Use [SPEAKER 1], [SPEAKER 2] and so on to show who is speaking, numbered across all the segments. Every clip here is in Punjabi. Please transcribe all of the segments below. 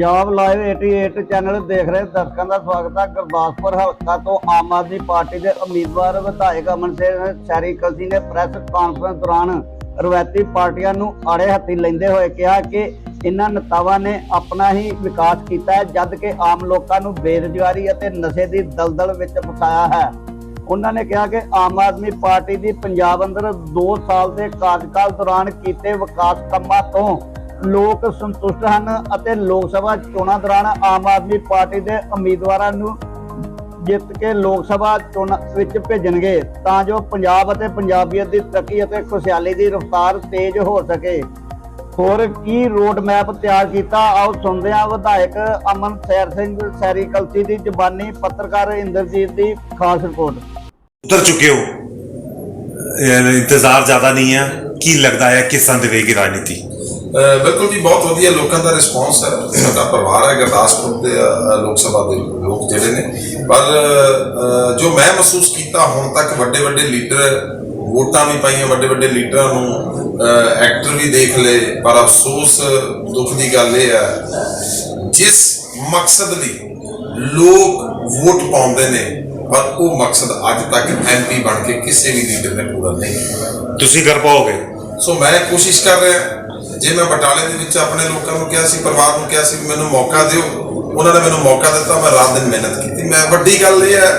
[SPEAKER 1] ਪੰਜਾਬ ਲਾਈਵ 88 ਚੈਨਲ ਦੇਖ ਰਹੇ ਦਰਸ਼ਕਾਂ ਦਾ ਸਵਾਗਤ ਹੈ ਗੁਰਦਾਸਪੁਰ ਹਲਕਾ ਤੋਂ ਆਮ ਆਦਮੀ ਪਾਰਟੀ ਦੇ ਉਮੀਦਵਾਰ ਵਿਧਾਇਕ ਅਮਨ ਸਿੰਘ ਸੈਰੀ ਕਲਸੀ ਨੇ ਪ੍ਰੈਸ ਕਾਨਫਰੰਸ ਦੌਰਾਨ ਰਵਾਇਤੀ ਪਾਰਟੀਆਂ ਨੂੰ ਆੜੇ ਹੱਥੀ ਲੈਂਦੇ ਹੋਏ ਕਿਹਾ ਕਿ ਇਨ੍ਹਾਂ ਨੇਤਾਵਾਂ ਨੇ ਆਪਣਾ ਹੀ ਵਿਕਾਸ ਕੀਤਾ ਹੈ, ਜਦ ਕਿ ਆਮ ਲੋਕਾਂ ਨੂੰ ਬੇਰੁਜ਼ਗਾਰੀ ਅਤੇ ਨਸ਼ੇ ਦੀ ਦਲਦਲ ਵਿੱਚ ਫਸਾਇਆ ਹੈ। ਉਹਨਾਂ ਨੇ ਕਿਹਾ ਕਿ ਆਮ ਆਦਮੀ ਪਾਰਟੀ ਦੀ ਪੰਜਾਬ ਅੰਦਰ 2 ਸਾਲ ਦੇ ਕਾਰਜਕਾਲ ਦੌਰਾਨ ਕੀਤੇ ਵਿਕਾਸ ਕੰਮਾਂ ਤੋਂ ਲੋਕ ਸੰਤੁਸ਼ਟ ਹਨ ਅਤੇ ਲੋਕ ਸਭਾ ਚੋਣਾਂ ਦੌਰਾਨ ਆਮ ਆਦਮੀ ਪਾਰਟੀ ਦੇ ਉਮੀਦਵਾਰਾਂ ਨੂੰ ਜਿੱਤ ਕੇ ਲੋਕ ਸਭਾ ਚੋਣਾਂ ਵਿੱਚ ਭੇਜਣਗੇ ਤਾਂ ਜੋ ਪੰਜਾਬ ਅਤੇ ਪੰਜਾਬੀਅਤ ਦੀ ਤਰੱਕੀ ਅਤੇ ਖੁਸ਼ਹਾਲੀ ਦੀ ਰਫ਼ਤਾਰ ਤੇਜ਼ ਹੋ ਸਕੇ। ਹੋਰ ਕੀ ਰੋਡ ਮੈਪ ਤਿਆਰ ਕੀਤਾ? ਆਓ ਸੁਣਦੇ ਹਾਂ ਵਿਧਾਇਕ ਅਮਨ ਸੈਰ ਸਿੰਘ ਸੈਰੀ ਕਲਸੀ ਦੀ ਜਬਾਨੀ ਪੱਤਰਕਾਰ ਇੰਦਰਜੀਤ ਦੀ ਖਾਸ ਰਿਪੋਰਟ।
[SPEAKER 2] ਉਤਰ ਚੁੱਕੇ ਹੋ। ਇੰਤਜ਼ਾਰ ਜ਼ਿਆਦਾ ਨਹੀਂ ਹੈ। ਕੀ ਲੱਗਦਾ ਹੈ ਕਿਸ ਤਰ੍ਹਾਂ ਦੇਵੇਗੀ ਰਾਜਨੀਤੀ?
[SPEAKER 3] ਬਿਲਕੁਲ ਜੀ, ਬਹੁਤ ਵਧੀਆ ਲੋਕਾਂ ਦਾ ਰਿਸਪੌਂਸ ਹੈ। ਸਾਡਾ ਪਰਿਵਾਰ ਹੈ ਗੁਰਦਾਸਪੁਰ ਦੇ ਲੋਕ ਸਭਾ ਦੇ ਲੋਕ ਜਿਹੜੇ ਨੇ। ਪਰ ਜੋ ਮੈਂ ਮਹਿਸੂਸ ਕੀਤਾ, ਹੁਣ ਤੱਕ ਵੱਡੇ ਵੱਡੇ ਲੀਡਰ ਵੋਟਾਂ ਵੀ ਪਾਈਆਂ ਵੱਡੇ ਵੱਡੇ ਲੀਡਰਾਂ ਨੂੰ ਐਕਟਰ ਵੀ ਦੇਖ ਲਏ। ਪਰ ਅਫਸੋਸ, ਦੁੱਖ ਦੀ ਗੱਲ ਇਹ ਹੈ, ਜਿਸ ਮਕਸਦ ਲਈ ਲੋਕ ਵੋਟ ਪਾਉਂਦੇ ਨੇ, ਪਰ ਉਹ ਮਕਸਦ ਅੱਜ ਤੱਕ ਐਮਪੀ ਬਣ ਕੇ ਕਿਸੇ ਵੀ ਲੀਡਰ ਨੇ ਪੂਰਾ ਨਹੀਂ ਕੀਤਾ।
[SPEAKER 2] ਤੁਸੀਂ ਕਰ ਪਾਓਗੇ?
[SPEAKER 3] ਸੋ ਮੈਂ ਕੋਸ਼ਿਸ਼ ਕਰ ਰਿਹਾ, ਜੇ ਮੈਂ ਬਟਾਲੇ ਦੇ ਵਿੱਚ ਆਪਣੇ ਲੋਕਾਂ ਨੂੰ ਕਿਹਾ ਸੀ, ਪਰਿਵਾਰ ਨੂੰ ਕਿਹਾ ਸੀ ਵੀ ਮੈਨੂੰ ਮੌਕਾ ਦਿਓ, ਉਹਨਾਂ ਨੇ ਮੈਨੂੰ ਮੌਕਾ ਦਿੱਤਾ, ਮੈਂ ਰਾਤ ਦਿਨ ਮਿਹਨਤ ਕੀਤੀ। ਮੈਂ ਵੱਡੀ ਗੱਲ ਇਹ ਹੈ,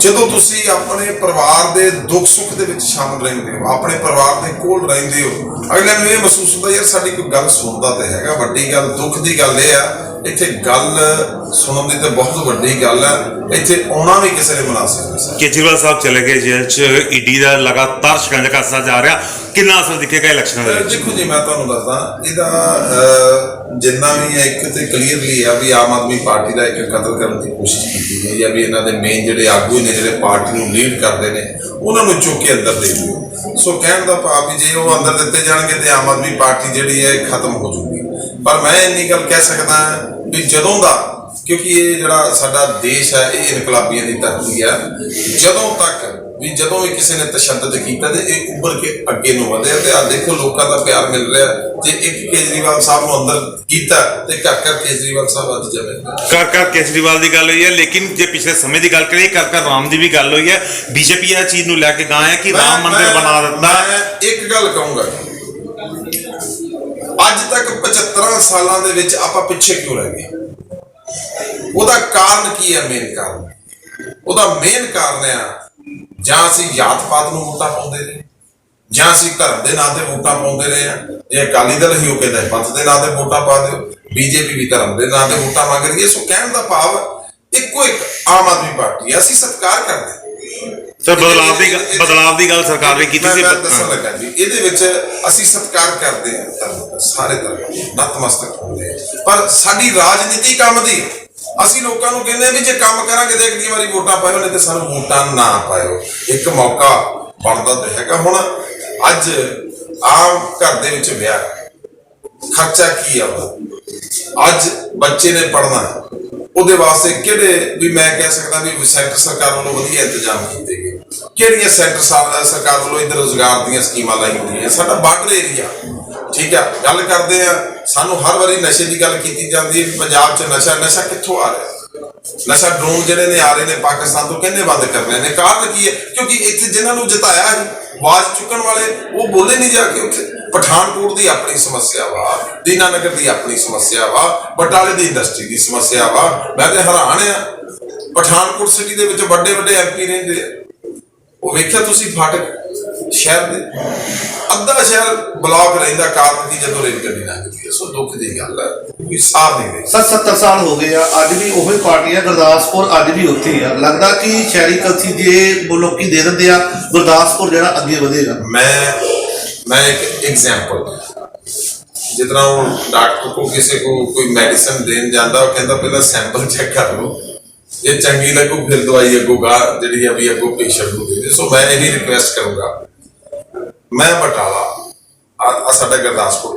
[SPEAKER 3] ਜਦੋਂ ਤੁਸੀਂ ਆਪਣੇ ਪਰਿਵਾਰ ਦੇ ਦੁੱਖ ਸੁੱਖ ਦੇ ਵਿੱਚ ਸ਼ਾਮਲ ਰਹਿੰਦੇ ਹੋ, ਆਪਣੇ ਪਰਿਵਾਰ ਦੇ ਕੋਲ ਰਹਿੰਦੇ ਹੋ, ਅਗਲੇ ਨੂੰ ਇਹ ਮਹਿਸੂਸ ਹੁੰਦਾ, ਯਾਰ ਸਾਡੀ ਕੋਈ ਗੱਲ ਸੁਣਦਾ ਤੇ ਹੈਗਾ, ਵੱਡੀ ਗੱਲ, ਦੁੱਖ ਦੀ ਗੱਲ ਇਹ ਆ ਇੱਥੇ ਗੱਲ ਸੁਣਨ ਦੀ ਤੇ ਬਹੁਤ ਵੱਡੀ ਗੱਲ ਹੈ। ਇੱਥੇ ਆਉਣਾ ਵੀ ਕਿਸੇ ਨੇ ਮੁਨਾਸਿਬ ਨਹੀਂ ਸੀ
[SPEAKER 2] ਕੇਜਰੀਵਾਲ ਸਾਹਿਬ ਚਲੇ ਗਏ ਜੇਲ੍ਹ ਚ ਈਡੀ ਦਾ ਲਗਾਤਾਰ ਸ਼ਿਕੰਜਾ ਕੱਸਦਾ ਜਾ ਰਿਹਾ। ਕਿੰਨਾ ਅਸਰ ਦਿਖੇਗਾ ਇਲੈਕਸ਼ਨਾਂ ਦੇ ਵਿੱਚ?
[SPEAKER 3] ਦੇਖੋ ਜੀ ਮੈਂ ਤੁਹਾਨੂੰ ਦੱਸਦਾ ਇਹਦਾ ਜਿੰਨਾ ਵੀ ਹੈ, ਇੱਕ ਤੇ ਕਲੀਅਰਲੀ ਆ ਵੀ ਆਮ ਆਦਮੀ ਪਾਰਟੀ ਦਾ ਇੱਕ ਕਤਲ ਕਰਨ ਦੀ ਕੋਸ਼ਿਸ਼ ਕੀਤੀ ਗਈ ਹੈ, ਵੀ ਇਹਨਾਂ ਦੇ ਮੇਨ ਜਿਹੜੇ ਆਗੂ ਨੇ, ਜਿਹੜੇ ਪਾਰਟੀ ਨੂੰ ਲੀਡ ਕਰਦੇ ਨੇ, ਉਹਨਾਂ ਨੂੰ ਚੁੱਕ ਕੇ ਅੰਦਰ ਦੇ ਦਿਓ। ਸੋ ਕਹਿਣ ਦਾ ਭਾਵ ਵੀ ਜੇ ਉਹ ਅੰਦਰ ਦਿੱਤੇ ਜਾਣਗੇ ਤੇ ਆਮ ਆਦਮੀ ਪਾਰਟੀ ਜਿਹੜੀ ਹੈ, ਇਹ ਖਤਮ ਹੋ ਜੂਗੀ ਪਰ ਮੈਂ ਇੰਨੀ ਗੱਲ ਕਹਿ ਸਕਦਾ ਵੀ ਜਦੋਂ ਦਾ, ਕਿਉਂਕਿ ਇਹ ਜਿਹੜਾ ਸਾਡਾ ਦੇਸ਼ ਹੈ, ਇਹ ਇਨਕਲਾਬੀਆਂ ਦੀ ਧਰਤੀ ਆ ਜਦੋਂ ਤੱਕ ਵੀ ਜਦੋਂ ਵੀ ਕਿਸੇ ਨੇ ਤਸ਼ੱਦਦ ਕੀਤਾ ਤੇ ਇਹ ਉੱਭਰ ਕੇ ਅੱਗੇ ਨੂੰ ਵਧਿਆ ਤੇ ਆ ਦੇਖੋ ਲੋਕਾਂ ਦਾ ਪਿਆਰ ਮਿਲ ਰਿਹਾ। ਜੇ ਇੱਕ ਕੇਜਰੀਵਾਲ ਸਾਹਿਬ ਨੂੰ ਅੰਦਰ ਕੀਤਾ ਤੇ ਘਰ ਘਰ ਕੇਜਰੀਵਾਲ ਸਾਹਿਬ ਅੱਜ ਜਾਵੇ
[SPEAKER 2] ਕਰ ਕਰ ਕੇਜਰੀਵਾਲ ਦੀ ਗੱਲ ਹੋਈ ਹੈ ਲੇਕਿਨ ਜੇ ਪਿਛਲੇ ਸਮੇਂ ਦੀ ਗੱਲ ਕਰੀਏ ਕਰ ਕਰ ਰਾਮ ਦੀ ਵੀ ਗੱਲ ਹੋਈ ਹੈ। ਬੀਜੇਪੀ ਇਹ ਚੀਜ਼ ਨੂੰ ਲੈ ਕੇ ਗਾਇਆ ਕਿ ਰਾਮ ਮੰਦਿਰ ਬਣਾ ਦਿੱਤਾ।
[SPEAKER 3] ਮੈਂ ਇੱਕ ਗੱਲ ਕਹੂੰਗਾ। ਅੱਜ ਤੱਕ 75 ਸਾਲਾਂ ਦੇ ਵਿੱਚ ਆਪਾਂ ਪਿੱਛੇ ਕਿਉਂ ਰਹਿ ਗਏ? ਉਹਦਾ ਕਾਰਨ ਕੀ ਹੈ ਮੇਨ ਕਾਰਨ? ਉਹਦਾ ਮੇਨ ਕਾਰਨ ਆ ਜਾਂ ਅਸੀਂ ਜਾਤ ਪਾਤ ਨੂੰ ਵੋਟਾਂ ਪਾਉਂਦੇ ਰਹੇ ਜਾਂ ਅਸੀਂ ਧਰਮ ਦੇ ਨਾਂ ਤੇ ਵੋਟਾਂ ਪਾਉਂਦੇ ਰਹੇ ਆ ਜੇ ਅਕਾਲੀ ਦਲ ਹੀ ਉਹ ਕਹਿੰਦਾ ਪੰਥ ਦੇ ਨਾਂ ਤੇ ਵੋਟਾਂ ਪਾ ਦਿਓ ਬੀਜੇਪੀ ਵੀ ਧਰਮ ਦੇ ਨਾਂ ਤੇ ਵੋਟਾਂ ਮੰਗ ਰਹੀ ਹੈ ਸੋ ਕਹਿਣ ਦਾ ਭਾਵ ਇੱਕੋ ਇੱਕ ਆਮ ਆਦਮੀ ਪਾਰਟੀ ਹੈ ਅਸੀਂ ਸਤਿਕਾਰ ਕਰਦੇ ਹਾਂ।
[SPEAKER 2] ਸਰ ਬਦਲਾਵ ਦੀ ਬਦਲਾਵ ਦੀ ਗੱਲ ਸਰਕਾਰ ਨੇ ਕੀਤੀ ਸੀ
[SPEAKER 3] ਮੈਂ ਦੱਸਣ ਲੱਗਾ ਜੀ ਇਹਦੇ ਵਿੱਚ ਅਸੀਂ ਸਤਿਕਾਰ ਕਰਦੇ ਹਾਂ ਸਾਰੇ ਧਰਮ ਨਤਮਸਤਕ ਹੁੰਦੇ ਪਰ ਸਾਡੀ ਰਾਜਨੀਤੀ ਕੰਮ ਦੀ ਅਸੀਂ ਲੋਕਾਂ ਨੂੰ ਕਹਿੰਦੇ ਵੀ ਜੇ ਕੰਮ ਕਰਾਂਗੇ ਤੇ ਅਗਲੀ ਵਾਰੀ ਵੋਟਾਂ ਪਾਇਓ, ਨਹੀਂ ਤੇ ਸਾਨੂੰ ਵੋਟਾਂ ਨਾ ਪਾਇਓ। ਇੱਕ ਮੌਕਾ ਬਣਦਾ ਤੇ ਹੈਗਾ। ਹੁਣ ਅੱਜ ਆਮ ਘਰ ਦੇ ਵਿੱਚ ਵਿਆਹ। ਖਰਚਾ ਕੀ ਆ ਉਹਦਾ? ਅੱਜ ਬੱਚੇ ਨੇ ਪੜਨਾ ਉਹਦੇ ਵਾਸਤੇ ਕਿਹੜੇ ਵੀ ਮੈਂ ਕਹਿ ਸਕਦਾ ਵੀ ਸੈਂਟਰ ਸਰਕਾਰ ਵੱਲੋਂ ਵਧੀਆ ਇੰਤਜ਼ਾਮ ਕੀਤੇ ਗਏ। ਕਿਹੜੀਆਂ ਸੈਂਟਰ ਸਾ- ਸਰਕਾਰ ਵੱਲੋਂ ਇੱਧਰ ਰੋਜ਼ਗਾਰ ਦੀਆਂ ਸਕੀਮਾਂ ਲਾਈ ਗਈਆਂ? ਸਾਡਾ ਬਾਰਡਰ ਏਰੀਆ। ਠੀਕ ਆ, ਗੱਲ ਕਰਦੇ ਆ, ਸਾਨੂੰ ਹਰ ਵਾਰੀ ਨਸ਼ੇ ਦੀ ਗੱਲ ਕੀਤੀ ਜਾਂਦੀ ਹੈ ਪੰਜਾਬ 'ਚ ਨਸ਼ਾ ਨਸ਼ਾ ਕਿੱਥੋਂ ਆ ਰਿਹਾ? ਨਸ਼ਾ ਡਰੋਨ ਜਿਹੜੇ ਨੇ ਆ ਰਹੇ ਨੇ ਪਾਕਿਸਤਾਨ ਤੋਂ ਕਹਿੰਦੇ ਬੰਦ ਕਰਨੇ ਨੇ? ਕਾਰਨ ਕੀ ਹੈ? ਕਿਉਂਕਿ ਇੱਥੇ ਜਿਨ੍ਹਾਂ ਨੂੰ ਜਿਤਾਇਆ ਆਵਾਜ਼ ਚੁੱਕਣ ਵਾਲੇ, ਉਹ ਬੋਲੇ ਨਹੀਂ ਜਾ ਕੇ ਉੱਥੇ। ਪਠਾਨਕੋਟ ਦੀ ਆਪਣੀ ਸਮੱਸਿਆ ਵਾ, ਦੀਨਾਨਗਰ ਦੀ ਆਪਣੀ ਸਮੱਸਿਆ ਵਾ, ਬਟਾਲੇ ਦੀ ਇੰਡਸਟਰੀ ਦੀ ਸਮੱਸਿਆ ਵਾ। ਮੈਂ ਤੇ ਹੈਰਾਨ ਆ। ਪਠਾਨਕੋਟ ਸਿਟੀ ਦੇ ਵਿੱਚ ਵੱਡੇ ਵੱਡੇ ਐਮਪੀ ਰਹਿੰਦੇ ਆ। ਉਹ ਵੇਖਿਆ ਤੁਸੀਂ ਫਾਟਕ? ਸ਼ਹਿਰ ਦੇ ਅੱਧਾ ਸ਼ਹਿਰ ਬਲੌਕ ਰਹਿੰਦਾ ਕਾਰਨ ਕੀ ਜਦੋਂ ਰੇਲ ਗੱਡੀ ਲੰਘਦੀ ਹੈ ਸੋ ਦੁੱਖ ਦੀ ਗੱਲ ਹੈ ਕੋਈ ਸਾਰ ਨਹੀਂ ਦੇ
[SPEAKER 4] ਸਰ 70 ਸਾਲ ਹੋ ਗਏ ਆ ਅੱਜ ਵੀ ਉਹੀ ਪਾਰਟੀ ਆ ਗੁਰਦਾਸਪੁਰ ਅੱਜ ਵੀ ਉੱਥੇ ਹੀ ਆ। ਲੱਗਦਾ ਕਿ ਸ਼ਹਿਰੀ ਕਲਸੀ ਜੇ ਲੋਕੀ ਦੇ ਦਿੰਦੇ ਆ ਗੁਰਦਾਸਪੁਰ ਜਿਹੜਾ ਅੱਗੇ ਵਧੇਗਾ।
[SPEAKER 3] ਮੈਂ ਮੈਂ ਇੱਕ ਐਗਜ਼ਾਮਪਲ ਜਿਤਨਾ ਉਹ ਡਾਕਟਰ ਕੋ ਕਿਸੇ ਕੋ ਕੋਈ ਮੈਡੀਸਨ ਦੇਣ ਜਾਂਦਾ ਉਹ ਕਹਿੰਦਾ ਪਹਿਲਾਂ ਸੈਂਪਲ ਚੈੱਕ ਕਰ ਲਓ। ਜੇ ਚੰਗੀ ਲੱਗੂ ਫਿਰ ਦਵਾਈ ਅੱਗੋਂ ਗਾ ਜਿਹੜੀ ਆ ਵੀ ਅੱਗੋਂ ਪੇਸ਼ੈਂਟ ਨੂੰ ਦੇ ਦੇ। ਸੋ ਮੈਂ ਇਹ ਵੀ ਰਿਕੁਐਸਟ ਕਰੂੰਗਾ ਮੈਂ ਬਟਾਲਾ, ਆ ਸਾਡਾ ਗੁਰਦਾਸਪੁਰ।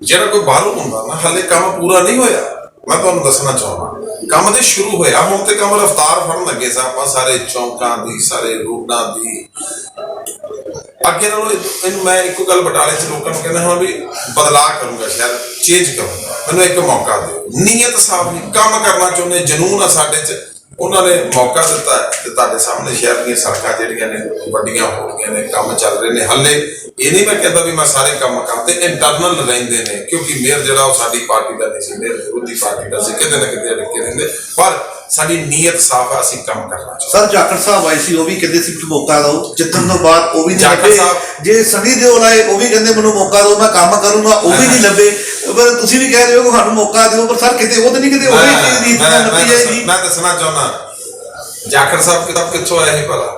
[SPEAKER 3] ਜਿਹੜਾ ਕੋਈ ਬਾਹਰੋਂ ਹੁੰਦਾ ਨਾ, ਹਲੇ ਕੰਮ ਪੂਰਾ ਨਹੀਂ ਹੋਇਆ। ਮੈਂ ਤੁਹਾਨੂੰ ਦੱਸਣਾ ਚਾਹੁੰਦਾ, ਕੰਮ ਤੇ ਸ਼ੁਰੂ ਹੋਇਆ, ਹੁਣ ਤੇ ਕੰਮ ਰਫਤਾਰ ਫੜਨ ਲੱਗੇ ਸਾ ਆਪਾਂ ਸਾਰੇ ਚੌਂਕਾਂ ਦੀ, ਸਾਰੇ ਰੋਡਾਂ ਦੀ। ਅੱਗੇ ਨਾਲੋਂ ਇਹਨੂੰ ਮੈਂ ਇੱਕੋ ਗੱਲ ਬਟਾਲੇ ਚ ਲੋਕਾਂ ਨੂੰ ਕਹਿੰਦਾ ਹਾਂ ਵੀ ਬਦਲਾਅ ਕਰੂੰਗਾ ਸ਼ਾਇਦ ਚੇਂਜ ਕਰੂੰਗਾ। ਮੈਨੂੰ ਇੱਕ ਮੌਕਾ ਦਿਓ। ਨੀਅਤ ਸਾਫ਼ ਨਹੀਂ, ਕੰਮ ਕਰਨਾ ਚਾਹੁੰਦੇ ਜਨੂਨ ਆ ਸਾਡੇ 'ਚ। ਉਹਨਾਂ ਨੇ ਮੌਕਾ ਦਿੱਤਾ ਹੈ ਤੇ ਤੁਹਾਡੇ ਸਾਹਮਣੇ ਸ਼ਹਿਰ ਦੀਆਂ ਸੜਕਾਂ ਜਿਹੜੀਆਂ ਨੇ ਵੱਡੀਆਂ ਹੋ ਰਹੀਆਂ ਨੇ, ਕੰਮ ਚੱਲ ਰਹੇ ਨੇ। ਹੱਲੇ ਇਹ ਨਹੀਂ ਮੈਂ ਕਹਿੰਦਾ ਵੀ ਮੈਂ ਸਾਰੇ ਕੰਮ ਕਰਤੇ ਇੰਟਰਨਲ ਰਹਿੰਦੇ ਨੇ, ਕਿਉਂਕਿ ਮੇਅਰ ਜਿਹੜਾ ਉਹ ਸਾਡੀ ਪਾਰਟੀ ਦਾ ਨਹੀਂ ਸੀ ਮੇਅਰ ਵਿਰੋਧੀ ਪਾਰਟੀ ਦਾ ਸੀ, ਕਿਤੇ ਨਾ ਕਿਤੇ ਅੜਕੇ ਰਹਿੰਦੇ। ਪਰ ਸਾਡੀ ਨੀਅਤ ਸਾਫ਼ ਆ ਅਸੀਂ ਕੰਮ ਕਰਨਾ ਚਾਹੁੰਦੇ
[SPEAKER 4] ਸਰ ਜਾਖੜ ਸਾਹਿਬ ਆਏ ਸੀ ਉਹ ਵੀ ਕਹਿੰਦੇ ਸੀ ਮੌਕਾ ਦਿਓ। ਜਿੱਤਣ ਤੋਂ ਬਾਅਦ ਉਹ ਵੀ
[SPEAKER 3] ਜਾਖੜ ਸਾਹਿਬ-
[SPEAKER 4] ਜੇ ਸਨੀ ਦਿਓਲ ਆਏ ਉਹ ਵੀ ਕਹਿੰਦੇ ਮੈਨੂੰ ਮੌਕਾ ਦਿਓ ਮੈਂ ਕੰਮ ਕਰੂੰਗਾ। ਉਹ ਵੀ ਨਹੀਂ ਲੱਭੇ। ਪਰ ਤੁਸੀਂ ਵੀ ਕਹਿ ਰਹੇ ਹੋ ਕਿ ਸਾਨੂੰ ਮੌਕਾ ਦਿਓ ਪਰ ਸਰ ਕਿਤੇ ਉਹ ਤਾਂ ਨਹੀਂ ਕਿਤੇ ਉਹ ਹੀ ਚੀਜ਼ ਰੀਤ ਨਾਲ ਲੱਭੀ ਜਾਏਗੀ
[SPEAKER 3] ਮੈਂ ਦੱਸਣਾ ਚਾਹੁੰਦਾ। ਜਾਖੜ ਸਾਹਿਬ ਕਿਤਾਬ ਕਿੱਥੋਂ ਆਇਆ ਇਹ ਭਲਾ?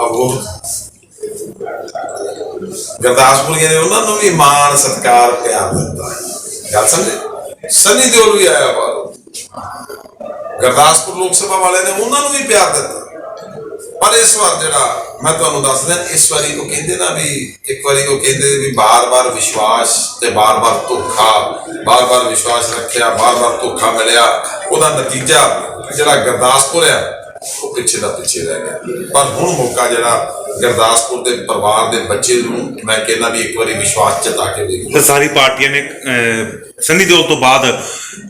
[SPEAKER 3] ਅਬੋਧ ਗੁਰਦਾਸਪੁਰੀਆਂ ਨੇ ਉਹਨਾਂ ਨੂੰ ਵੀ ਮਾਣ ਸਤਿਕਾਰ ਪਿਆਰ ਦਿੱਤਾ ਗੱਲ ਸਮਝੇ? ਸਨੀ ਦਿਓਲ ਵੀ ਆਇਆ ਬਾਹਰੋਂ ਗੁਰਦਾਸਪੁਰ ਲੋਕ ਸਭਾ ਵਾਲਿਆਂ ਨੇ ਉਹਨਾਂ ਨੂੰ ਵੀ ਪਿਆਰ ਦਿੱਤਾ। ਪਰ ਇਸ ਵਾਰ ਜਿਹੜਾ ਮੈਂ ਤੁਹਾਨੂੰ ਦੱਸ ਇਸ ਵਾਰੀ ਉਹ ਕਹਿੰਦੇ ਨਾ ਵੀ ਇੱਕ ਵਾਰੀ ਉਹ ਕਹਿੰਦੇ ਵੀ ਬਾਰ-ਬਾਰ ਵਿਸ਼ਵਾਸ ਤੇ ਬਾਰ-ਬਾਰ ਧੋਖਾ, ਬਾਰ-ਬਾਰ ਵਿਸ਼ਵਾਸ ਰੱਖਿਆ, ਬਾਰ-ਬਾਰ ਧੋਖਾ ਮਿਲਿਆ। ਉਹਦਾ ਨਤੀਜਾ ਜਿਹੜਾ ਗੁਰਦਾਸਪੁਰ ਆ ਉਹ ਪਿੱਛੇ ਦਾ ਪਿੱਛੇ ਰਹਿ ਗਿਆ। ਪਰ ਹੁਣ ਮੌਕਾ ਜਿਹੜਾ ਗੁਰਦਾਸਪੁਰ ਦੇ ਪਰਿਵਾਰ ਦੇ ਬੱਚੇ ਨੂੰ ਮੈਂ ਕਹਿੰਦਾ ਵੀ ਇੱਕ ਵਾਰੀ ਵਿਸ਼ਵਾਸ ਜਤਾ ਕੇ ਦੇਖੋ।
[SPEAKER 2] ਤਾਂ ਸਾਰੀ ਪਾਰਟੀਆਂ ਨੇ ਸੰਨੀ ਦਿਓਲ ਤੋਂ ਬਾਅਦ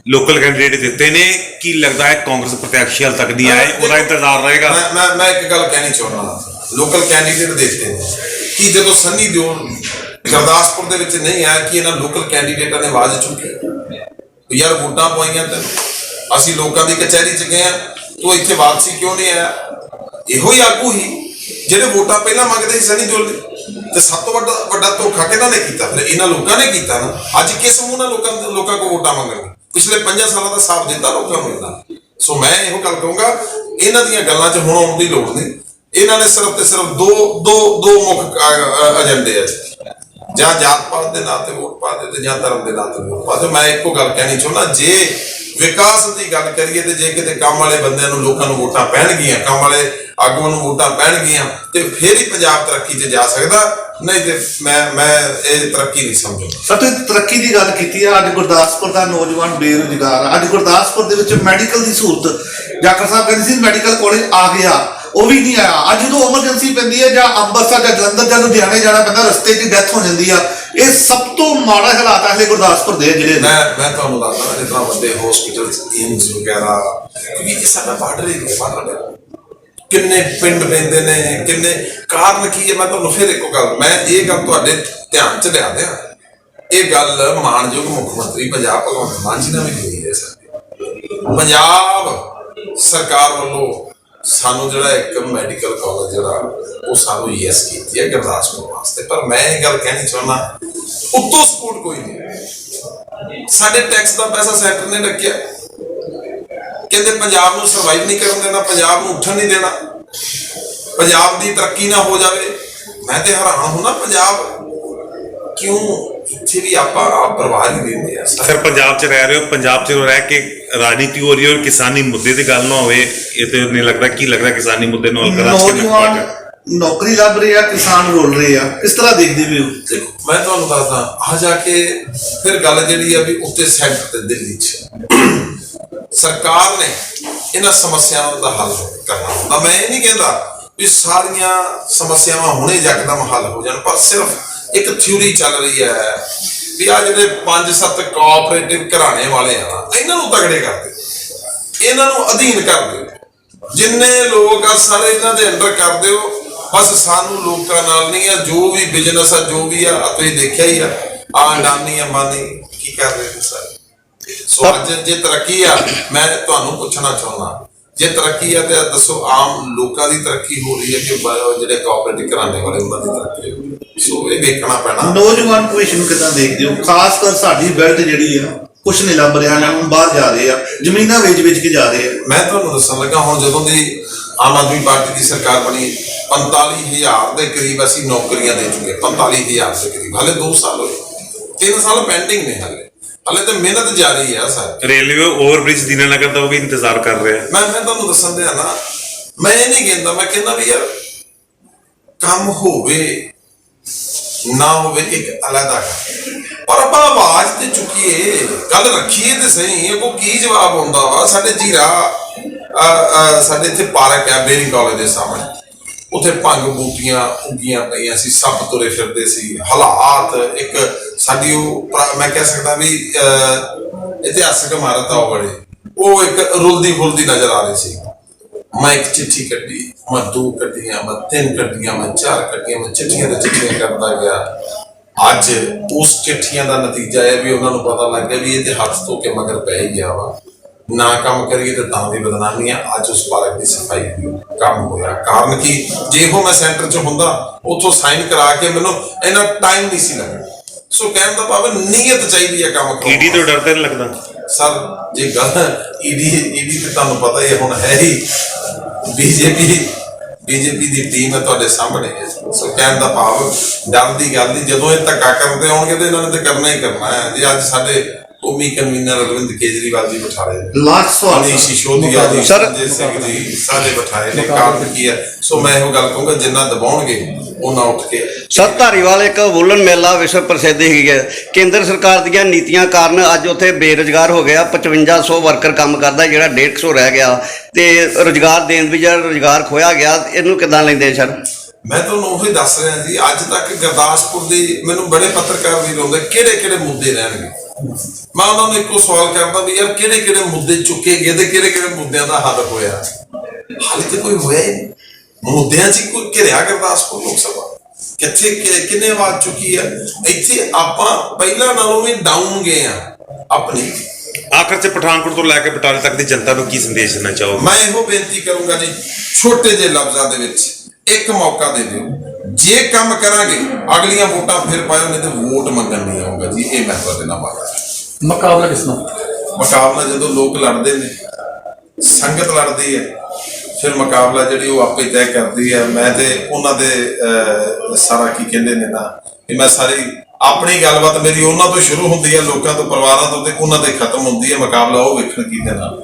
[SPEAKER 2] ਲੋਕਲ ਕੈਂਡੀਡੇਟ ਦਿੱਤੇ ਨੇ। ਕੀ ਲੱਗਦਾ ਹੈ ਕਾਂਗਰਸ ਪ੍ਰਤੀਆਸ਼ੀ ਹਾਲ ਤੱਕ ਨਹੀਂ ਆਏ? ਉਹਦਾ ਇੰਤਜ਼ਾਰ ਰਹੇਗਾ।
[SPEAKER 3] ਮੈਂ ਮੈਂ ਮੈਂ ਇੱਕ ਗੱਲ ਕਹਿਣੀ ਚਾਹੁੰਦਾ ਲੋਕਲ ਕੈਂਡੀਡੇਟ ਦੇਖਦੇ ਨੇ ਕਿ ਜਦੋਂ ਸੰਨੀ ਦਿਓਲ ਗੁਰਦਾਸਪੁਰ ਦੇ ਵਿੱਚ ਨਹੀਂ ਆਇਆ ਕਿ ਇਹਨਾਂ ਲੋਕਲ ਕੈਂਡੀਡੇਟਾਂ ਨੇ ਆਵਾਜ਼ ਚੁੱਕੀ? ਯਾਰ ਵੋਟਾਂ ਪਾਈਆਂ ਤੈਨੂੰ ਅਸੀਂ ਲੋਕਾਂ ਦੀ ਕਚਹਿਰੀ 'ਚ ਗਏ ਆ ਤੂੰ ਇੱਥੇ ਵਾਪਸੀ ਕਿਉਂ ਨਹੀਂ ਆਇਆ? ਇਹੋ ਹੀ ਆਗੂ ਹੀ ਜਿਹੜੇ ਵੋਟਾਂ ਪਹਿਲਾਂ ਮੰਗਦੇ ਸੀ ਸੰਨੀ ਦਿਓਲ ਦੇ। ਤੇ ਸਭ ਤੋਂ ਵੱਡਾ ਵੱਡਾ ਧੋਖਾ ਕਿਹਨਾਂ ਨੇ ਕੀਤਾ? ਫਿਰ ਇਹਨਾਂ ਲੋਕਾਂ ਨੇ ਕੀਤਾ ਨਾ। ਅੱਜ ਕਿਸ ਮੂੰਹ ਨਾਲ ਲੋਕਾਂ ਲੋਕਾਂ ਕੋ ਵੋਟਾਂ ਮੰਗਣਗੇ? ਪਿਛਲੇ 5 ਸਾਲਾਂ ਦਾ ਸਾਥ ਦਿੱਤਾ ਲੋਕਾਂ ਨੂੰ ਇਹਨਾਂ ਸੋ ਮੈਂ ਇਹੋ ਗੱਲ ਕਹੂੰਗਾ, ਇਹਨਾਂ ਦੀਆਂ ਗੱਲਾਂ 'ਚ ਹੁਣ ਆਉਣ ਦੀ ਲੋੜ ਨਹੀਂ। ਇਹਨਾਂ ਨੇ ਸਿਰਫ ਤੇ ਸਿਰਫ ਦੋ ਦੋ ਦੋ ਮੁੱਖ ਏਜੰਡੇ ਆ। ਜਾਂ ਜਾਤ ਪਾਤ ਦੇ ਨਾਂ ਤੇ ਵੋਟ ਪਾ ਦੇ ਤੇ ਜਾਂ ਧਰਮ ਦੇ ਨਾਂ ਤੇ ਵੋਟ ਪਾ ਦੇ ਮੈਂ ਇੱਕੋ ਗੱਲ ਕਹਿਣੀ ਚਾਹੁੰਦਾ, ਜੇ ਵਿਕਾਸ ਦੀ ਗੱਲ ਕਰੀਏ ਤੇ ਜੇ ਕਿਤੇ ਕੰਮ ਵਾਲੇ ਬੰਦਿਆਂ ਨੂੰ ਲੋਕਾਂ ਨੂੰ ਵੋਟਾਂ ਪੈਣਗੀਆਂ, ਕੰਮ ਵਾਲੇ ਆਗੂਆਂ ਨੂੰ ਵੋਟਾਂ ਪੈਣਗੀਆਂ, ਤੇ ਫਿਰ ਹੀ ਪੰਜਾਬ ਤਰੱਕੀ 'ਚ ਜਾ ਸਕਦਾ। ਨਹੀਂ ਤੇ ਮੈਂ ਮੈਂ ਇਹ ਤਰੱਕੀ ਨਹੀਂ ਸਮਝੂਗਾ
[SPEAKER 4] ਸਰ ਤੁਸੀਂ ਤਰੱਕੀ ਦੀ ਗੱਲ ਕੀਤੀ ਆ। ਅੱਜ ਗੁਰਦਾਸਪੁਰ ਦਾ ਨੌਜਵਾਨ ਬੇਰੁਜ਼ਗਾਰ ਆ। ਅੱਜ ਗੁਰਦਾਸਪੁਰ ਦੇ ਵਿੱਚ ਮੈਡੀਕਲ ਦੀ ਸਹੂਲਤ ਜਾਖੜ ਸਾਹਿਬ ਕਹਿੰਦੇ ਸੀ ਮੈਡੀਕਲ ਕਾਲਜ ਆ ਗਿਆ। ਉਹ ਵੀ ਨਹੀਂ ਆਇਆ। ਅੱਜ ਜਦੋਂ ਐਮਰਜੈਂਸੀ ਪੈਂਦੀ ਹੈ ਜਾਂ ਅੰਮ੍ਰਿਤਸਰ ਜਾਂ ਜਲੰਧਰ ਜਾਂ ਲੁਧਿਆਣੇ ਜਾਣਾ ਪੈਂਦਾ ਰਸਤੇ 'ਚ ਡੈਥ ਹੋ ਜਾਂਦੀ ਆ। ਇਹ ਸਭ ਤੋਂ ਮਾੜਾ ਹਾਲਾਤ ਹਲੇ ਗੁਰਦਾਸਪੁਰ ਦੇ ਜਿਹੜੇ ਨੇ
[SPEAKER 3] ਮੈਂ ਮੈਂ ਤੁਹਾਨੂੰ ਦੱਸਦਾ ਤਰ੍ਹਾਂ ਵੱਡੇ ਹਸਪੀਟਲ ਏਮਸ ਵਗੈਰਾ ਕਿਉਂਕਿ ਇਹ ਸਾਡਾ ਬਾਰਡਰ ਏਰੀਆ ਬਾਰਡਰ ਕਿੰਨੇ ਪਿੰਡ ਪੈਂਦੇ ਨੇ, ਕਿੰਨੇ, ਕਾਰਨ ਕੀ ਹੈ? ਮੈਂ ਤੁਹਾਨੂੰ ਫਿਰ ਇੱਕੋ ਗੱਲ, ਮੈਂ ਇਹ ਗੱਲ ਤੁਹਾਡੇ ਧਿਆਨ ਚ ਲਿਆ ਦਿਆਂ। ਇਹ ਗੱਲ ਮਾਨਯੋਗ ਮੁੱਖ ਮੰਤਰੀ ਪੰਜਾਬ ਭਗਵੰਤ ਮਾਨ ਜੀ ਨਾਲ ਵੀ ਹੋਈ ਹੈ, ਸਰ। ਪੰਜਾਬ ਸਰਕਾਰ ਵੱਲੋਂ ਸਾਨੂੰ ਜਿਹੜਾ ਇੱਕ ਮੈਡੀਕਲ ਕਾਲਜ ਜਿਹੜਾ, ਉਹ ਸਾਨੂੰ ਯੈਸ ਕੀਤੀ ਹੈ ਗੁਰਦਾਸਪੁਰ ਵਾਸਤੇ। ਪਰ ਮੈਂ ਇਹ ਗੱਲ ਕਹਿਣੀ ਚਾਹੁੰਦਾ, ਉੱਤੋਂ ਸਪੋਰਟ ਕੋਈ ਨਹੀਂ। ਸਾਡੇ ਟੈਕਸ ਦਾ ਪੈਸਾ ਸੈਂਟਰ ਨੇ ਰੱਖਿਆ। ਕਹਿੰਦੇ ਪੰਜਾਬ ਨੂੰ ਸਰਵਾਈਵ ਨਹੀਂ ਕਰਨ ਦੇਣਾ ਪੰਜਾਬ ਨੂੰ ਉੱਠਣ ਨਹੀਂ ਦੇਣਾ ਪੰਜਾਬ ਦੀ ਤਰੱਕੀ ਨਾ ਹੋ ਜਾਵੇ। ਮੈਂ ਤੇ ਹੈਰਾਨ ਹੁਣਾ ਪੰਜਾਬ ਕਿਉਂ ਇੱਥੇ ਵੀ ਆਪਾਂ ਆਪ ਪਰਿਵਾਰ ਹੀ ਦਿੰਦੇ ਆ?
[SPEAKER 2] ਸਰ ਪੰਜਾਬ 'ਚ ਰਹਿ ਰਹੇ ਹੋ ਪੰਜਾਬ 'ਚ ਰਹਿ ਕੇ ਰਾਜਨੀਤੀ ਹੋ ਰਹੀ ਹੈ ਔਰ ਕਿਸਾਨੀ ਮੁੱਦੇ ਦੀ ਗੱਲ ਨਾ ਹੋਵੇ ਇਹ ਤੇ ਨਹੀਂ ਲੱਗਦਾ ਕੀ ਲੱਗਦਾ ਕਿਸਾਨੀ ਮੁੱਦੇ ਨੂੰ ਹੱਲ ਕਰਾਂ?
[SPEAKER 4] ਨੌਜਵਾਨ ਨੌਕਰੀ ਲੱਭ ਰਹੇ ਆ ਕਿਸਾਨ ਰੋਲ ਰਹੇ ਆ ਕਿਸ ਤਰ੍ਹਾਂ ਦੇਖਦੇ ਵੀ ਹੋ?
[SPEAKER 3] ਦੇਖੋ ਮੈਂ ਤੁਹਾਨੂੰ ਦੱਸਦਾ ਆ ਜਾ ਕੇ ਫਿਰ ਗੱਲ ਜਿਹੜੀ ਆ ਵੀ ਉੱਤੇ ਸੈਂਟਰ ਤੇ ਦਿੱਲੀ 'ਚ। ਸਰਕਾਰ ਨੇ ਇਹਨਾਂ ਸਮੱਸਿਆਵਾਂ ਦਾ ਹੱਲ ਕਰਨਾ। ਹੁੰਦਾ ਮੈਂ ਇਹ ਨਹੀਂ ਕਹਿੰਦਾ ਵੀ ਸਾਰੀਆਂ ਸਮੱਸਿਆਵਾਂ ਹੁਣੇ ਯਕਦਮ ਹੱਲ ਹੋ ਜਾਣ, ਪਰ ਸਿਰਫ ਇੱਕ ਥਿਊਰੀ ਚੱਲ ਰਹੀ ਹੈ ਵੀ ਆ ਜਿਹੜੇ ਪੰਜ ਸੱਤ ਕੋਆਪਰੇਟਿਵ ਘਰਾਣੇ ਵਾਲੇ ਆ ਨਾ ਇਹਨਾਂ ਨੂੰ ਤਗੜੇ ਕਰ ਦਿਓ। ਇਹਨਾਂ ਨੂੰ ਅਧੀਨ ਕਰ ਦਿਓ। ਜਿੰਨੇ ਲੋਕ ਆ, ਸਾਰੇ ਇਹਨਾਂ ਦੇ ਅੰਡਰ ਕਰ ਦਿਓ। ਬਸ ਸਾਨੂੰ ਲੋਕਾਂ ਨਾਲ ਨਹੀਂ ਆ, ਜੋ ਵੀ ਬਿਜ਼ਨਸ ਆ, ਜੋ ਵੀ ਆ, ਆਹ ਤੁਸੀਂ ਦੇਖਿਆ ਹੀ ਆ। ਆ ਅੰਡਾਨੀ ਅੰਬਾਨੀ ਕੀ ਕਰ ਰਹੇ ਨੇ ਸਾਰੇ? ਸੋ ਅੱਜ ਜੇ ਤਰੱਕੀ ਆ ਮੈਂ ਤੁਹਾਨੂੰ ਪੁੱਛਣਾ ਚਾਹੁੰਦਾ ਜੇ ਤਰੱਕੀ ਆ ਤੇ ਦੱਸੋ ਆਮ ਲੋਕਾਂ ਦੀ ਤਰੱਕੀ ਹੋ ਰਹੀ ਹੈ ਕਿ ਜਿਹੜੇ ਕੋਆਪਰੇਟਿਵ ਘਰਾਣੇ ਵਾਲੇ ਉਹਨਾਂ ਦੀ ਤਰੱਕੀ ਹੋ ਰਹੀ ਹੈ? ਸੋ ਇਹ ਵੇਖਣਾ ਪੈਣਾ।
[SPEAKER 4] ਨੌਜਵਾਨ ਭਵਿੱਖ ਨੂੰ ਕਿਦਾਂ ਦੇਖਦੇ ਹੋ? ਖਾਸ ਕਰ ਸਾਡੀ ਬੈਲਟ ਜਿਹੜੀ ਆ ਕੁਛ ਨਹੀਂ ਲੱਭ ਰਿਹਾ ਨਾ ਹੁਣ ਬਾਹਰ ਜਾ ਰਹੇ ਆ ਜ਼ਮੀਨਾਂ ਵੇਚ ਵੇਚ ਕੇ ਜਾ ਰਹੇ ਆ।
[SPEAKER 3] ਮੈਂ ਤੁਹਾਨੂੰ ਦੱਸਣ ਲੱਗਾ ਹੁਣ ਜਦੋਂ ਦੀ ਆਮ ਆਦਮੀ ਪਾਰਟੀ ਦੀ ਸਰਕਾਰ ਬਣੀ 45000 ਦੇ ਕਰੀਬ ਅਸੀਂ ਨੌਕਰੀਆਂ ਦੇ ਚੁੱਕੇ 45000 ਦੇ ਕਰੀਬ ਹਲੇ 2 ਸਾਲ ਹੋਏ। 3 ਸਾਲ ਪੈਂਡਿੰਗ ਨੇ ਹਲੇ। ਹਲੇ ਤਾਂ ਮਿਹਨਤ ਜਾਰੀ ਹੈ ਸਰ।
[SPEAKER 2] ਰੇਲਵੇ ਓਵਰਬ੍ਰਿਜ ਦੀਨਾਨਗਰ ਦਾ ਉਹ ਵੀ ਇੰਤਜ਼ਾਰ ਕਰ ਰਿਹਾ। ਹੈ
[SPEAKER 3] ਮੈਂ ਮੈਂ ਤੁਹਾਨੂੰ ਦੱਸਣ ਦਿਆ ਨਾ ਮੈਂ ਇਹ ਨਹੀਂ ਕਹਿੰਦਾ ਮੈਂ ਕਹਿੰਦਾ ਵੀ ਯਾਰ ਕੰਮ ਹੋਵੇ ਨਾ ਹੋਵੇ ਇੱਕ ਅਲੱਗਾ ਪਰ ਆਪਾਂ ਆਵਾਜ਼ ਤੇ ਚੁੱਕੀਏ ਗੱਲ ਰੱਖੀਏ ਤੇ ਸਹੀ ਇਹ ਕੋ ਕੀ ਜਵਾਬ ਹੁੰਦਾ ਵਾ? ਸਾਡੇ ਜੀਰਾ ਅ, ਅ, ਸਾਡੇ ਇੱਥੇ ਪਾਰਕ ਹੈ ਬੇਰੀ ਕਾਲਜ ਦੇ ਸਾਹਮਣੇ। ਉੱਥੇ ਭੰਗ ਬੂਟੀਆਂ ਉੱਗੀਆਂ ਪਈਆਂ ਸੀ ਸੱਪ ਤੁਰੇ ਫਿਰਦੇ ਸੀ। ਹਾਲਾਤ ਇੱਕ ਸਾਡੀ ਉਹ ਮੈਂ ਕਹਿ ਸਕਦਾ ਵੀ ਇਤਿਹਾਸਕ ਇਮਾਰਤ ਆ ਬੜੇ ਉਹ ਇੱਕ ਰੁਲਦੀ ਫੁਲਦੀ ਨਜ਼ਰ ਆ ਰਹੀ ਸੀ। ਮੈਂ ਇੱਕ ਚਿੱਠੀ ਕੱਢੀ, ਮੈਂ ਦੋ ਕੱਢੀਆਂ, ਮੈਂ ਤਿੰਨ ਕੱਢੀਆਂ, ਮੈਂ ਚਾਰ ਕੱਢੀਆਂ, ਮੈਂ ਚਿੱਠੀਆਂ ਤੇ ਚਿੱਠੀਆਂ ਕਰਦਾ ਗਿਆ। ਅੱਜ ਉਸ ਚਿੱਠੀਆਂ ਦਾ ਨਤੀਜਾ ਇਹ ਵੀ ਉਹਨਾਂ ਨੂੰ ਪਤਾ ਲੱਗ ਗਿਆ ਵੀ ਇਹਦੇ ਹੱਥ ਧੋ ਕੇ ਮਗਰ ਪੈ ਹੀ ਗਿਆ ਵਾ। ਨਾ ਕੰਮ ਕਰੀਏ ਤੇ ਤਾਂ ਵੀ ਬਦਨਾਮੀ ਆ। ਅੱਜ ਉਸ ਪਾਰਕ ਦੀ ਸਫ਼ਾਈ ਦੀ ਕੰਮ ਹੋਇਆ ਕਾਰਨ ਕੀ? ਜੇ ਉਹ ਮੈਂ ਸੈਂਟਰ 'ਚ ਹੁੰਦਾ ਉੱਥੋਂ ਸਾਈਨ ਕਰਾ ਕੇ ਮੈਨੂੰ ਇੰਨਾ ਟਾਈਮ ਨਹੀਂ ਸੀ ਲੱਗਣਾ। ਸੋ ਕਹਿਣ ਦਾ ਭਾਵ ਨੀਅਤ ਚਾਹੀਦੀ ਹੈ ਕੰਮ ਕਰਾਉਣ
[SPEAKER 2] ਈਡੀ ਤੋਂ ਡਰਦੇ ਨਹੀਂ ਲੱਗਦਾ
[SPEAKER 3] ਸਰ ਜੇ ਗੱਲ ਈਡੀ ਈਡੀ ਤੇ ਤੁਹਾਨੂੰ ਪਤਾ ਹੀ ਹੁਣ ਹੈ ਹੀ ਬੀਜੇਪੀ ਬੀਜੇਪੀ ਦੀ ਟੀਮ ਹੈ ਤੁਹਾਡੇ ਸਾਹਮਣੇ। ਸੋ ਕਹਿਣ ਦਾ ਭਾਵ ਡਰ ਦੀ ਗੱਲ ਨਹੀਂ। ਜਦੋਂ ਇਹ ਧੱਕਾ ਕਰਦੇ ਆਉਣਗੇ ਤੇ ਇਹਨਾਂ ਨੇ ਤੇ ਕਰਨਾ ਹੀ ਕਰਨਾ ਹੈ। ਜੇ ਅੱਜ ਸਾਡੇ ਕੌਮੀ ਕਨਵੀਨਰ ਅਰਵਿੰਦ ਕੇਜਰੀਵਾਲ ਜੀ ਬਿਠਾ ਰਹੇ ਨੇ।
[SPEAKER 4] ਲਾਸਟ ਸਵਾਲ
[SPEAKER 3] ਅਨੀਸ਼ ਸਿਸੋਦੀਆ ਜੀ
[SPEAKER 1] ਸਰ-
[SPEAKER 3] ਸਿੰਘ ਜੀ ਸਾਰੇ ਬਿਠਾਏ ਨੇ ਕਾਰਨ ਕੀ ਹੈ? ਸੋ ਮੈਂ ਇਹੋ ਗੱਲ ਕਹੂੰਗਾ ਜਿੰਨਾ ਦਬਾਉਣਗੇ ਉਹਨਾਂ ਉੱਠ ਕੇ।
[SPEAKER 1] ਸਰ ਧਾਰੀਵਾਲ ਇੱਕ ਵੂਲਨ ਮੇਲਾ ਵਿਸ਼ਵ ਪ੍ਰਸਿੱਧ ਹੀ ਹੈ। ਕੇਂਦਰ ਸਰਕਾਰ ਦੀਆਂ ਨੀਤੀਆਂ ਕਾਰਨ ਅੱਜ ਉੱਥੇ ਬੇਰੁਜ਼ਗਾਰ ਹੋ ਗਿਆ। 5500 ਵਰਕਰ ਕੰਮ ਕਰਦਾ ਜਿਹੜਾ 150 ਰਹਿ ਗਿਆ। ਤੇ ਰੁਜ਼ਗਾਰ ਦੇਣ ਵੀ ਜਿਹੜਾ ਰੁਜ਼ਗਾਰ ਖੋਇਆ ਗਿਆ ਇਹਨੂੰ ਕਿਦਾਂ ਲੈਂਦੇ ਸਰ?
[SPEAKER 3] ਮੈਂ ਤੁਹਾਨੂੰ ਉਹੀ ਦੱਸ ਰਿਹਾ ਜੀ ਅੱਜ ਤੱਕ ਗੁਰਦਾਸਪੁਰ ਦੀ ਮੈਨੂੰ ਬੜੇ ਪੱਤਰਕਾਰ ਵੀ ਲਾਉਂਦੇ ਕਿਹੜੇ ਕਿਹੜੇ ਮੁੱਦੇ ਰਹਿਣਗੇ? ਮੈਂ ਉਹਨਾਂ ਨੂੰ ਇੱਕੋ ਸਵਾਲ ਕਰਦਾ ਵੀ ਯਾਰ ਕਿਹੜੇ ਕਿਹੜੇ ਮੁੱਦੇ ਚੁੱਕੇ ਗਏ ਤੇ ਕਿਹੜੇ ਕਿਹੜੇ ਮੁੱਦਿਆਂ ਦਾ ਹੱਲ ਹੋਇਆ? ਹਾਲੇ ਤੇ ਕੋਈ ਹੋਇਆ ਹੀ ਮੁੱਦਿਆਂ 'ਚ ਕੋਈ ਘਿਰਿਆ ਗੁਰਦਾਸਪੁਰ ਲੋਕ ਸਭਾ। ਕਿੱਥੇ ਕਿੰਨੇ ਆਵਾਜ਼ ਚੁੱਕੀ ਹੈ ਇੱਥੇ ਆਪਾਂ ਪਹਿਲਾਂ ਨਾਲੋਂ ਵੀ ਡਾਊਨ ਗਏ ਆ ਆਪਣੀ।
[SPEAKER 2] ਆਖਰ 'ਚ ਪਠਾਨਕੋਟ ਤੋਂ ਲੈ ਕੇ ਬਟਾਲੇ ਤੱਕ ਦੀ ਜਨਤਾ ਨੂੰ ਕੀ ਸੰਦੇਸ਼ ਦੇਣਾ ਚਾਹੋਗੇ?
[SPEAKER 3] ਮੈਂ ਇਹੋ ਬੇਨਤੀ ਕਰੂੰਗਾ ਜੀ ਛੋਟੇ ਜਿਹੇ ਲਫ਼ਜ਼ਾਂ ਦੇ ਵਿੱਚ ਇੱਕ ਮੌਕਾ ਦੇ ਦਿਓ। ਜੇ ਕੰਮ ਕਰਾਂਗੇ ਅਗਲੀਆਂ ਵੋਟਾਂ ਫਿਰ ਪਾਇਓ ਨਹੀਂ ਤੇ ਵੋਟ ਮੰਗਣ ਨਹੀਂ ਆਉਂਗਾ ਜੀ ਇਹ ਮੈਂ ਤੁਹਾਡੇ ਨਾਲ ਵਾਅਦਾ
[SPEAKER 5] ਮੁਕਾਬਲਾ ਕਿਸ ਨਾਲ?
[SPEAKER 3] ਮੁਕਾਬਲਾ ਜਦੋਂ ਲੋਕ ਲੜਦੇ ਨੇ ਸੰਗਤ ਲੜਦੀ ਹੈ ਫਿਰ ਮੁਕਾਬਲਾ ਜਿਹੜੀ ਉਹ ਆਪੇ ਤੈਅ ਕਰਦੀ ਹੈ। ਮੈਂ ਤੇ ਉਹਨਾਂ ਦੇ ਸਾਰਾ ਕੀ ਕਹਿੰਦੇ ਨੇ ਨਾ ਕਿ ਮੈਂ ਸਾਰੀ ਆਪਣੀ ਗੱਲਬਾਤ ਮੇਰੀ ਉਹਨਾਂ ਤੋਂ ਸ਼ੁਰੂ ਹੁੰਦੀ ਹੈ ਲੋਕਾਂ ਤੋਂ ਪਰਿਵਾਰਾਂ ਤੋਂ ਤੇ ਉਹਨਾਂ ਤੇ ਖਤਮ ਹੁੰਦੀ ਹੈ ਮੁਕਾਬਲਾ ਉਹ ਵੇਖਣ ਕੀ ਦੇ ਨਾਲ